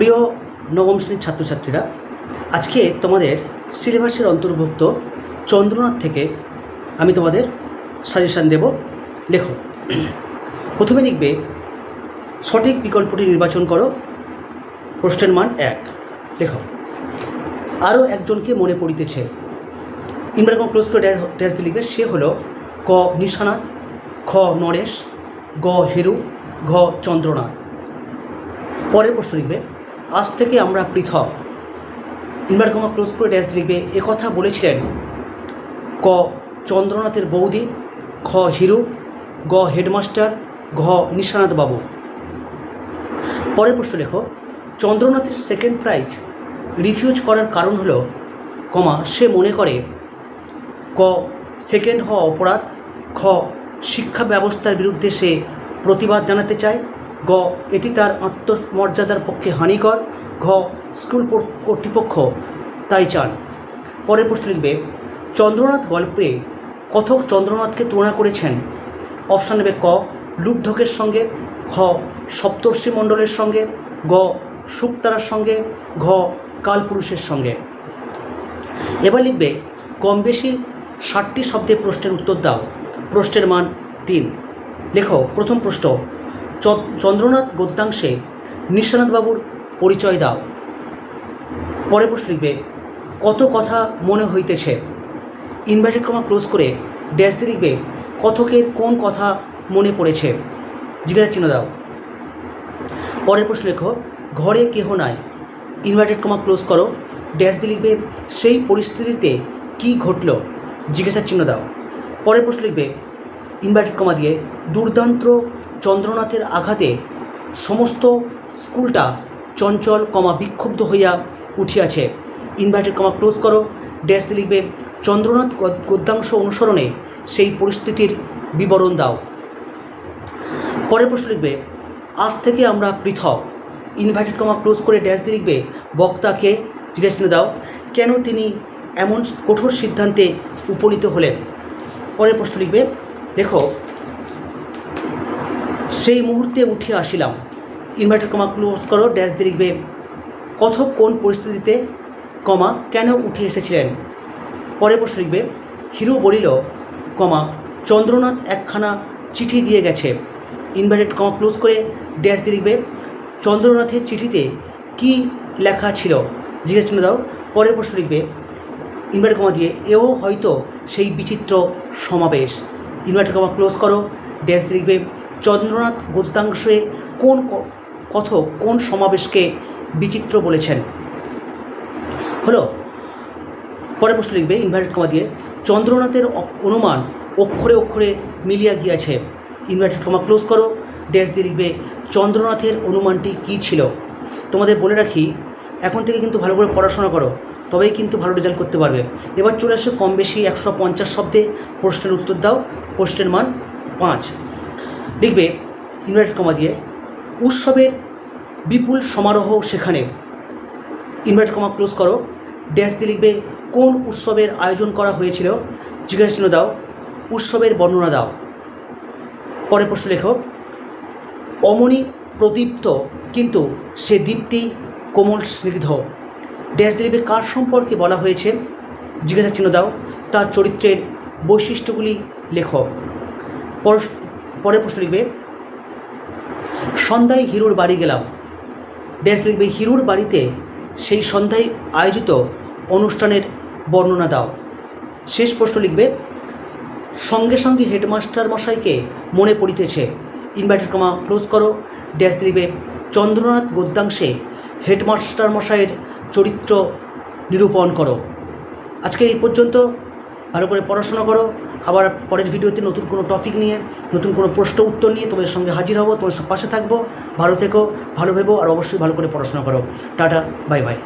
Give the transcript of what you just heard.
প্রিয় নবম শ্রেণির ছাত্রছাত্রীরা, আজকে তোমাদের সিলেবাসের অন্তর্ভুক্ত চন্দ্রনাথ থেকে আমি তোমাদের সাজেশান দেব। লেখো। প্রথমে লিখবে, সঠিক বিকল্পটি নির্বাচন করো। প্রশ্নের মান এক। লেখো। আরও একজনকে মনে পড়িতেছে। ইনভার্ট ক্লোজ করে ড্যাশ দিয়ে লিখবে, সে হলো ক নিশানাথ, খ নরেশ, গ হেরু, ঘ চন্দ্রনাথ। পরের প্রশ্ন লিখবে আজ থেকে আমরা পৃথক। ইনভার্ট কমা ক্লোজ করে ড্যাশ লিখবে একথা বলেছিলেন। ক, চন্দ্রনাথের বৌদি, খ, হিরু, গ, হেডমাস্টার, ঘ, নিশানাথ বাবু। পরের প্রশ্ন লেখো, চন্দ্রনাথের সেকেন্ড প্রাইজ রিফিউজ করার কারণ হলো, কমা, সে মনে করে, ক সেকেন্ড হওয়া অপরাধ, খ, শিক্ষা ব্যবস্থার বিরুদ্ধে সে প্রতিবাদ জানাতে চায় গ, এটি তার আত্মমর্যাদার পক্ষে হানিকর। ঘ, স্কুল কর্তৃপক্ষ তাই চান। পরের প্রশ্ন লিখবে, চন্দ্রনাথ গল্পে কথক চন্দ্রনাথকে তুলনা করেছেন। অপশান নেবে ক, লুব্ধকের সঙ্গে। খ সপ্তর্ষি মণ্ডলের সঙ্গে। গ শুকতারার সঙ্গে। ঘ, কালপুরুষের সঙ্গে। এবার লিখবে কম বেশি ষাটটি শব্দে প্রশ্নের উত্তর দাও। প্রশ্নের মান তিন। লেখো, প্রথম প্রশ্ন চন্দ্রনাথ গদ্যাংশে নিশানাথবাবুর পরিচয় দাও। পরে প্রশ্ন লিখবে, কত কথা মনে হইতেছে? ইনভার্টেড কমা ক্লোজ করে ড্যাশ দিয়ে লিখবে, কথকের কোন কথা মনে পড়েছে? জিজ্ঞাসা চিহ্ন দাও। পরের প্রশ্ন লেখো, ঘরে কেহ নাই? ইনভার্টেড কমা ক্লোজ করো, ড্যাশ দিয়ে লিখবে, সেই পরিস্থিতিতে কি ঘটলো? জিজ্ঞাসার চিহ্ন দাও। পরের প্রশ্ন লিখবে ইনভার্টেড কমা দিয়ে, দুর্দান্ত চন্দ্রনাথের আঘাতে সমস্ত স্কুলটা চঞ্চল কমা বিক্ষুব্ধ হইয়া উঠিয়াছে। ইনভার্টেড কমা ক্লোজ করো, ড্যাশ লিখবে, চন্দ্রনাথ গদ- গদ্যাংশ অনুসরণে সেই পরিস্থিতির বিবরণ দাও। পরের প্রশ্ন লিখবে, আজ থেকে আমরা পৃথক। ইনভাইটেড কমা ক্লোজ করে ড্যাশ দিয়ে লিখবে, বক্তাকে জিজ্ঞেস দাও, কেন তিনি এমন কঠোর সিদ্ধান্তে উপনীত হলেন? পরের প্রশ্ন লিখবে, দেখো সেই মুহূর্তে উঠে আসিলাম। ইনভার্টার কমা ক্লোজ করো ড্যাশ দিয়ে লিখবে কথক কোন পরিস্থিতিতে কমা কেন উঠে এসেছিলেন? পরের প্রশ্ন লিখবে, হিরু বলিল কমা চন্দ্রনাথ একখানা চিঠি দিয়ে গেছে। ইনভার্টেড কমা ক্লোজ করে ড্যাশ দিয়ে লিখবে, চন্দ্রনাথের চিঠিতে কি লেখা ছিল? জিজ্ঞেস চিহ্ন দাও। পরের প্রশ্ন লিখবে ইনভার্টেড কমা দিয়ে এও হয়তো সেই বিচিত্র সমাবেশ। ইনভার্টেড কমা ক্লোজ করো ড্যাশ লিখবে চন্দ্রনাথ গদ্যাংশে কোন কথক কোন সমাবেশকে বিচিত্র বলেছেন? হলো পরে প্রশ্ন লিখবে ইনভার্টেড কমা দিয়ে, চন্দ্রনাথের অনুমান অক্ষরে অক্ষরে মিলিয়া গিয়াছে। ইনভার্টেড কমা ক্লোজ করো ড্যাশ দিয়ে লিখবে, চন্দ্রনাথের অনুমানটি কী ছিল? তোমাদের বলে রাখি, এখন থেকে কিন্তু ভালো করে পড়াশোনা করো, তবেই কিন্তু ভালো রেজাল্ট করতে পারবে। এবার চলে আসে কম বেশি একশো পঞ্চাশ শব্দে প্রশ্নের উত্তর দাও, প্রশ্নের মান পাঁচ। লিখবে ইনভার্টেড কমা দিয়ে উৎসবের বিপুল সমারোহ সেখানে। ইনভার্ট কমা ক্লোজ করো। ড্যাশ দিয়ে লিখবে কোন উৎসবের আয়োজন করা হয়েছিল? জিজ্ঞাসা চিহ্ন দাও। উৎসবের বর্ণনা দাও। পরে প্রশ্ন লেখো। অমনি প্রদীপ্ত, কিন্তু সে দীপ্তি কোমল স্নিগ্ধ। ড্যাশ লিখবে কার সম্পর্কে বলা হয়েছে? জিজ্ঞাসা চিহ্ন দাও। তার চরিত্রের বৈশিষ্ট্যগুলি লেখো। পরের প্রশ্ন লিখবে, সন্ধ্যায় হিরোর বাড়ি গেলাম। ড্যাশ লিখবে, হিরুর বাড়িতে সেই সন্ধ্যায় আয়োজিত অনুষ্ঠানের বর্ণনা দাও। শেষ প্রশ্ন লিখবে, সঙ্গে সঙ্গে হেডমাস্টার মশাইকে মনে পড়িতেছে। ইনভার্টেড কমা ক্লোজ করো। ড্যাশ লিখবে, চন্দ্রনাথ গদ্যাংশে হেডমাস্টার মশাইয়ের চরিত্র নিরূপণ করো। আজকে এই পর্যন্ত, ভালো করে পড়াশোনা করো। আবার পরের ভিডিওতে নতুন কোনো টপিক নিয়ে, নতুন কোনো প্রশ্ন উত্তর নিয়ে তোমাদের সঙ্গে হাজির হব, তোমাদের পাশে থাকব, ভালো থেকো, ভালো ভেবো, আর অবশ্যই ভালো করে পড়াশোনা করো। Tata bye bye